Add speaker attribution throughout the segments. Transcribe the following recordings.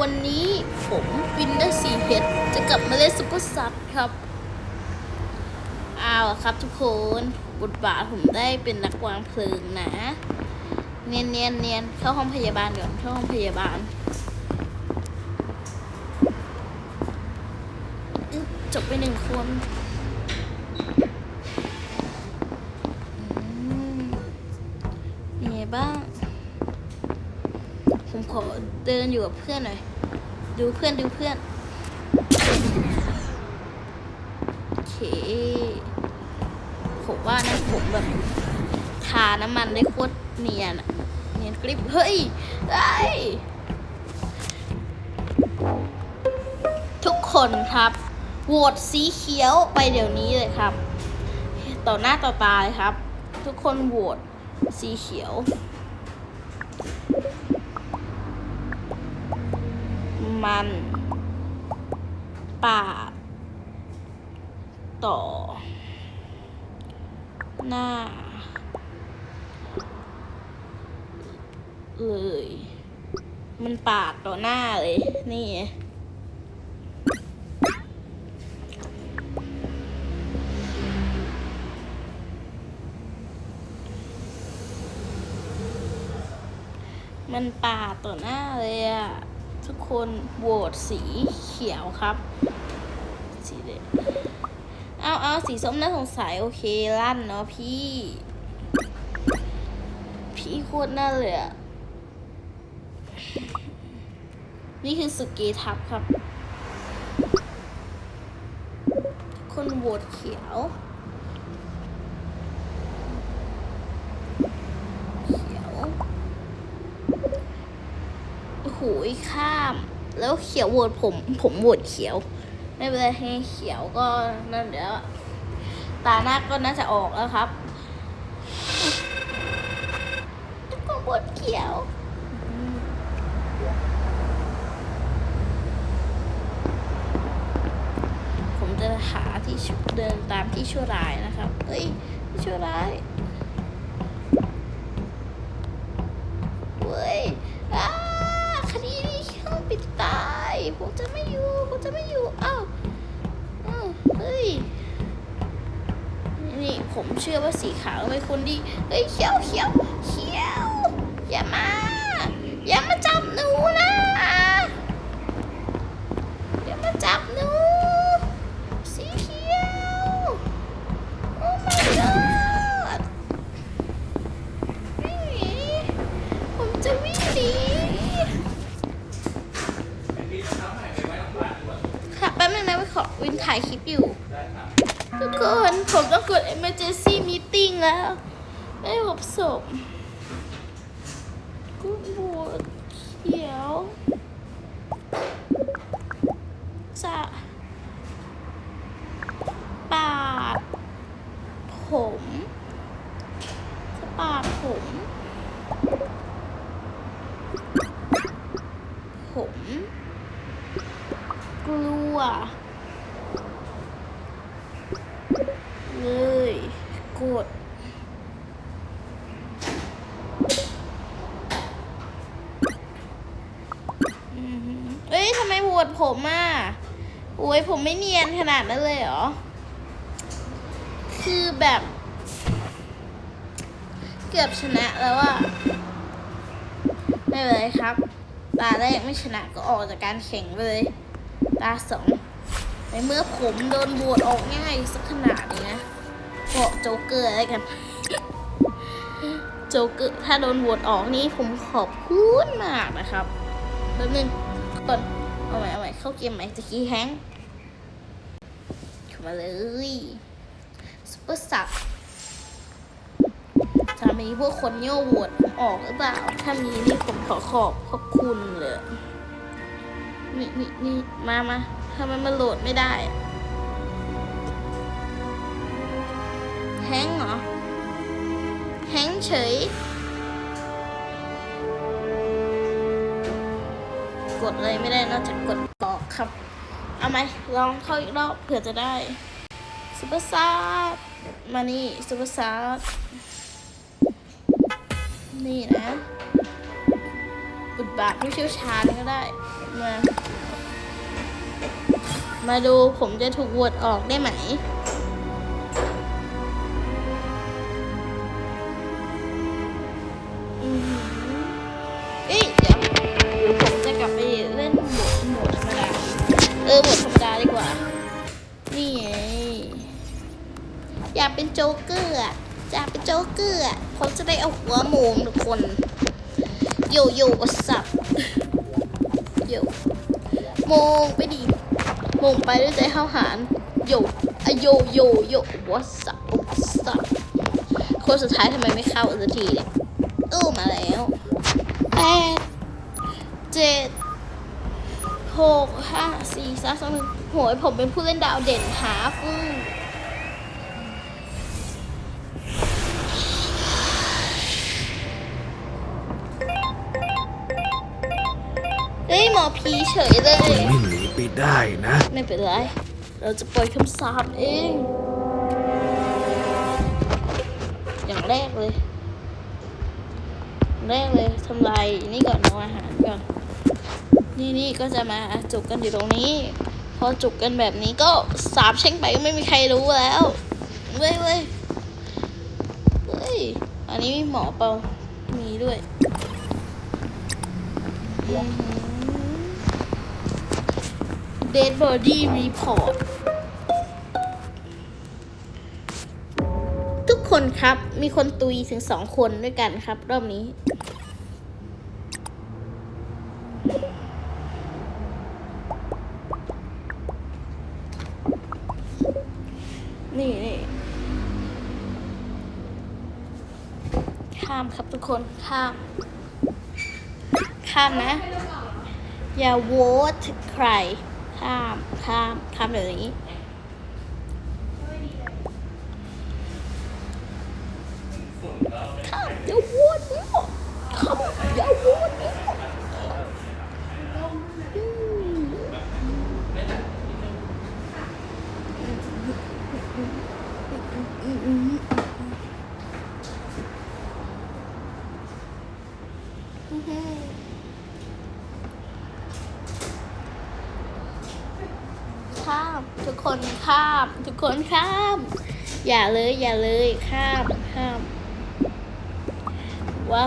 Speaker 1: วันนี้ผมวินได้สีเพชรจะกลับมาเล่นซุปเปอร์ซับครับเอาครับทุกคนบทบาทผมได้เป็นนักวางเพลิงนะ เนียนเนียนเนียนเข้าห้องพยาบาลก่อนเข้าห้องพยาบาลจบไปหนึ่งคน เดินอยู่กับเพื่อนหน่อย ดูเพื่อนดูเพื่อนโอเคผมว่านะผมแบบทาน้ำมันได้โคตรเนียนเนียนกริบเฮ้ยได้ทุกคนครับโหวตสีเขียวไปเดี๋ยวนี้เลยครับ ต่อหน้าต่อตาเลยครับ ทุกคนโหวตสีเขียว มันปาดต่อ หน้า เลย มันปาดต่อหน้าเลย นี่มันปาดต่อหน้าเลยอะ ทุกคนโหวตสีเขียวครับ สีเดดเอาเอาสีส้มน่าสงสัยโอเคลั่นเนาะพี่ พี่โคตรน่าเลยอะนี่คือสเกทับครับ คนโหวตเขียว เขียว โอ้โหข้าม แล้วเขียวโหวตผมผมโหวตเขียว ไม่เป็นไรให้เขียวก็นั่นเดี๋ยวตาหน้าก็น่าจะออกแล้วครับก็โหวตเขียวผมจะหาที่เดินตามที่ชั่วร้ายนะครับเอ้ยที่ชั่วร้ายเว้ยอ้าคดีนี้ช่องปิดตาย ผมจะไม่อยู่กูจะไม่อยู่อ้าวอ้าวเฮ้ยนี่ผมเชื่อว่าสีขาวเป็นคนดีเฮ้ยเขียวเขียวเขียวอย่ามา อย่ามาจับหนูนะ อย่ามาจับหนู สีเขียว โอ้ my god วิ่งหนีผมจะวิ่งหนีค่ะแป๊บนึงนะไปขอวิน ถ่ายคลิปอยู่ ทุกคน ผมต้องกด emergency meeting แล้ว ไม่พบศพกูบวดเขียวจากาด ผม จะปาดผม ผม กลัว เลยกด อือหือเอ้ยทำ ไมโหวตผมอะโอ้ยผมไม่เนียนขนาดนั้นเลยเหรอ คือแบบ เกือบชนะแล้วอะไม่เป็นไรครับ ตาแรกไม่ชนะก็ออกจากการแข่งไปเลย ตาสองในเมื่อผมโดนโหวตออกง่ายสักขนาดนี้นะก็โจกเกอร์อะไรกัน โจกเกอร์ถ้าโดนโหวตออกนี่ผมขอบคุณมากนะครับแป๊บนึงก่อน เอาใหม่เอาใหม่เข้าเกมใหม่จะคีแฮงเข้ามาเลยซุปเปอร์สับจะมีพวกคนโย่โหวตออกหรือเปล่า ถ้ามีนี่ผมขอขอบขอบคุณเลยนี่นี่นี่มามาทำไมมันโหลดไม่ได้ แฮงเหรอ แฮงเฉย กดเลยไม่ได้นอกจากกดกรอกครับ เอาไหมลองเข้าอีกรอบเผื่อจะได้ซุปเปอร์ซาร์มานี่ซุปเปอร์ซาร์นี่นะบทบาทผู้เชี่ยวชาญก็ได้มา มาดูผมจะถูกวตออกได้ไหม เออหมดธรรมดาดีกว่า นี่ไงอยากเป็นโจ๊กเกอร์อะอยากเป็นโจ๊กเกอร์อะผมจะได้เอาหัวโมงทุกคนโยโย่สับโยมงไปดิมงไปด้วยใจห้าวหารโยอะโยโยโยวัสับสับคนสุดท้ายทำไมไม่เข้าสักทีเนี่ยตู้มาแล้วแปดเจ็ด หกห้าสี่สามสองหนึ่งโหยผมเป็นผู้เล่นดาวเด่นหาฟึ่งเฮ้ยหมอผีเฉยเลย
Speaker 2: ไม่หนีไปได้นะ
Speaker 1: ไม่เป็นไร เราจะปล่อยคำสาปเอง อย่างแรกเลย แรกเลยทำลายนี่ก่อนเอาอาหารก่อน นี่นี่ก็จะมาจุกกันอยู่ตรงนี้ พอจุกกันแบบนี้ก็สาบเช่งไปก็ไม่มีใครรู้แล้วเว้ยเว้ยเว้ยอันนี้มีหมอเปล่ามีด้วยอือหือ Dead Body Report ทุกคนครับมีคนตุยถึงสองคนด้วยกันครับ รอบนี้ นี่นี่ข้ามครับทุกคนข้าม ข้ามนะ อย่าโหวตใคร ข้ามข้ามข้ามเลยอยวนี้ ข้ามทุกคนข้ามทุกคนข้าม อย่าเลยอย่าเลยข้ามข้ามว่า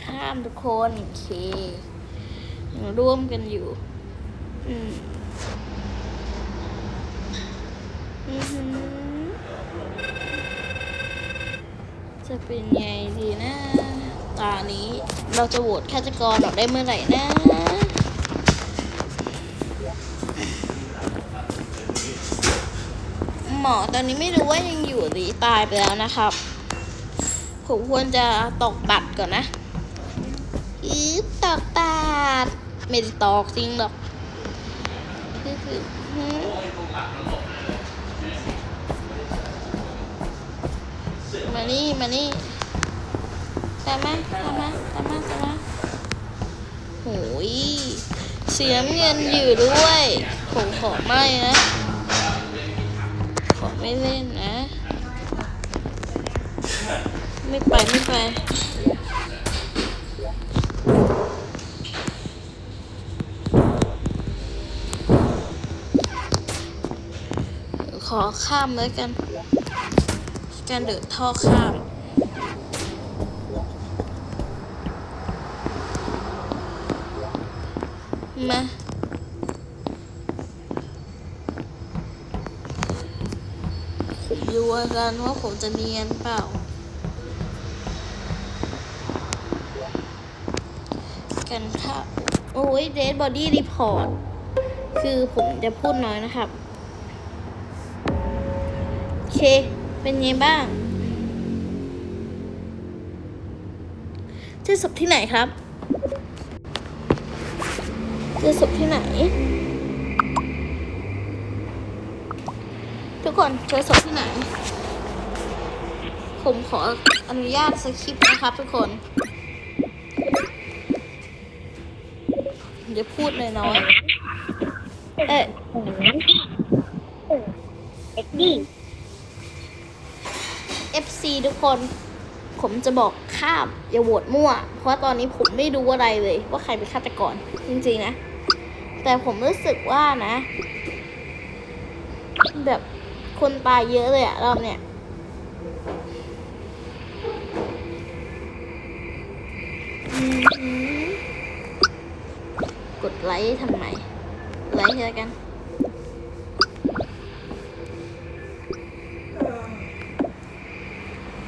Speaker 1: ข้ามทุกคนโอเคยังร่วมกันอยู่ อืมอือหือ จะเป็นไงดีนะตานี้เราจะโหวตฆาตกรออกได้เมื่อไหร่นะหมอตอนนี้ไม่รู้ว่ายังอยู่หรือตายไปแล้วนะครับ ผมควรจะตอกบัตรก่อนนะอีบตอกบัตรไม่ได้ตอกจริงหรอกคือคือ มานี่ มานี่ ตามมาตามมาตามมาตามมาโหยเสียเงินอยู่ด้วยผมขอไม่นะ ขอไม่เล่นนะ ไม่ไป ไม่ไปขอข้ามแล้วกัน การเดินท่อข้ามมาดูกันว่าผมจะเนียนเปล่า กันค่ะ โอ้ยเดดบอดี้รีพอร์ต คือผมจะพูดน้อยนะครับ โอเค เป็นไงบ้างเจอศพที่ไหนครับเจอศพที่ไหน ทุกคนเจอศพที่ไหน ผมขออนุญาตสคริปต์นะครับทุกคน เดี๋ยวพูดน้อยเอ๊ะ
Speaker 3: เอ็ดดี้
Speaker 1: ทุกคน ผมจะบอกข้ามอย่าโหวตมั่ว เพราะตอนนี้ผมไม่รู้อะไรเลยว่าใครเป็นฆาตกรจริงๆนะ แต่ผมรู้สึกว่านะ แบบคนตายเยอะเลยอะรอบเนี้ยกดไลค์ทำไม ไลค์แล้วกัน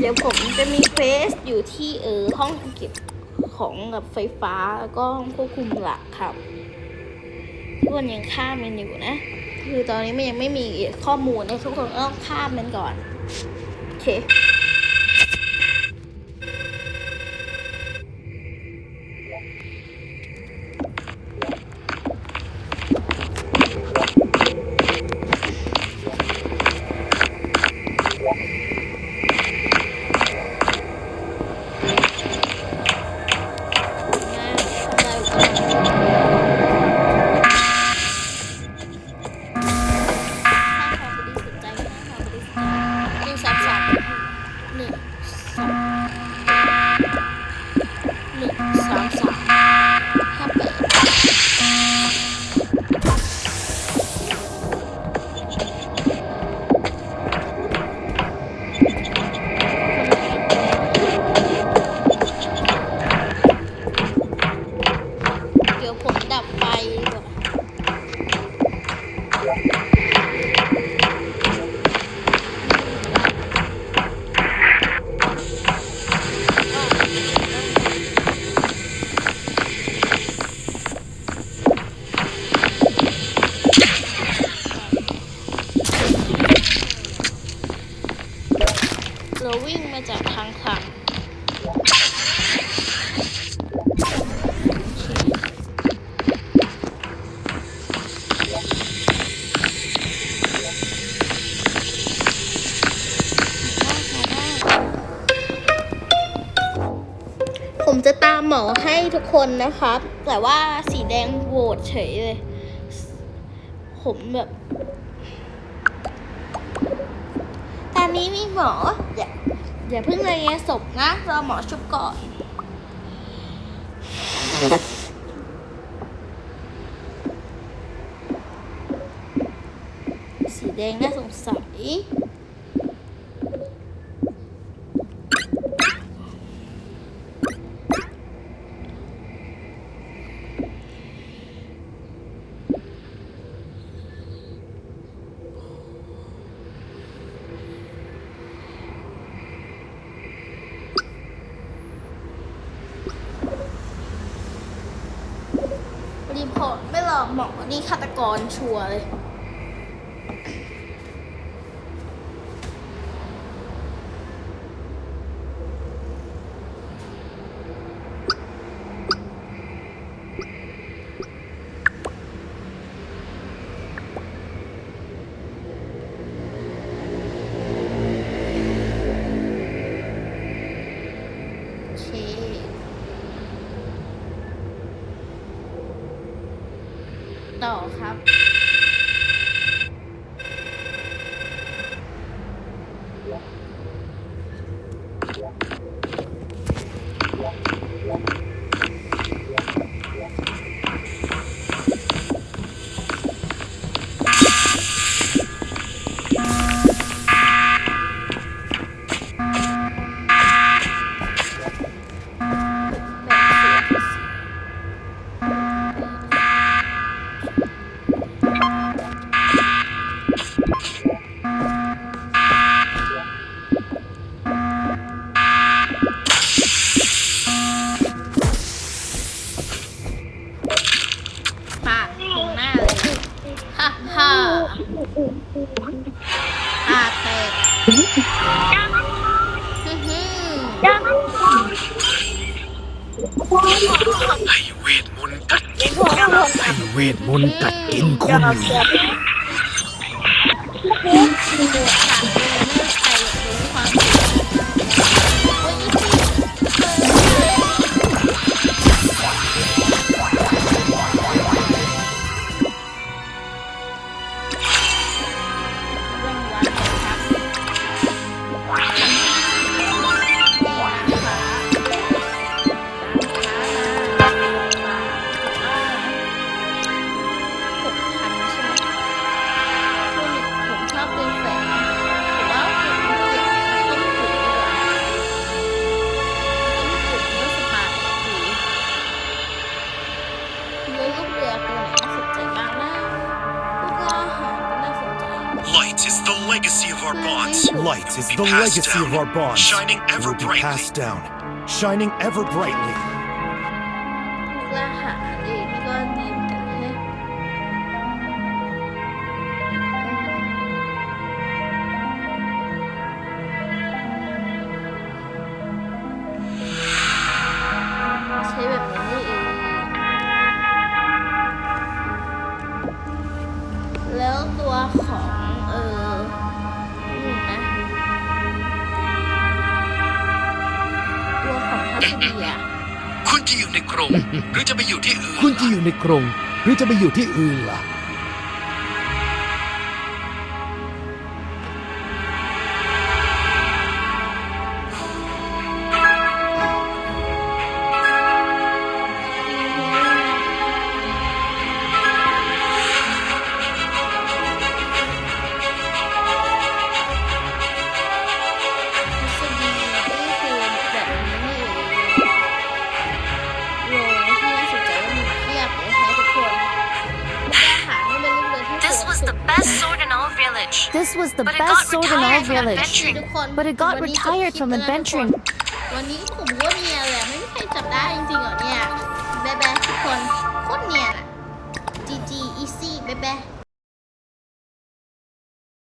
Speaker 1: เดี๋ยวผมจะมีเฟสอยู่ที่เออห้องเก็บของกับไฟฟ้าแล้วก็ห้องควบคุมหลักครับทุกคนยังข้ามมันอยู่นะ คือตอนนี้มันยังไม่มีข้อมูลนะทุกคนต้องข้ามมันก่อน โอเค หมอให้ทุกคนนะครับ แต่ว่าสีแดงโหวตเฉยเลย ผมแบบ ตอนนี้มีหมอ อย่าอย่าเพิ่งรายงานศพนะรอหมอชุบก่อนสีแดงน่าสงสัย รีพ บอกว่านี่ฆาตกรชัวร์เลย เว
Speaker 2: ทม
Speaker 1: Light is the legacy of
Speaker 2: our bonds.
Speaker 1: Light is the legacy
Speaker 2: down,
Speaker 1: of our bonds.
Speaker 2: Shining ever brightly.
Speaker 1: Passed down, shining ever brightly.
Speaker 2: จะอยู่ในกรงหรือจะไปอยู่ที่อื่น
Speaker 1: คุณจะอยู่ในกรงหรือจะไปอยู่ที่อื่นล่ะ
Speaker 4: the best sword in all village. But it got retired from adventuring.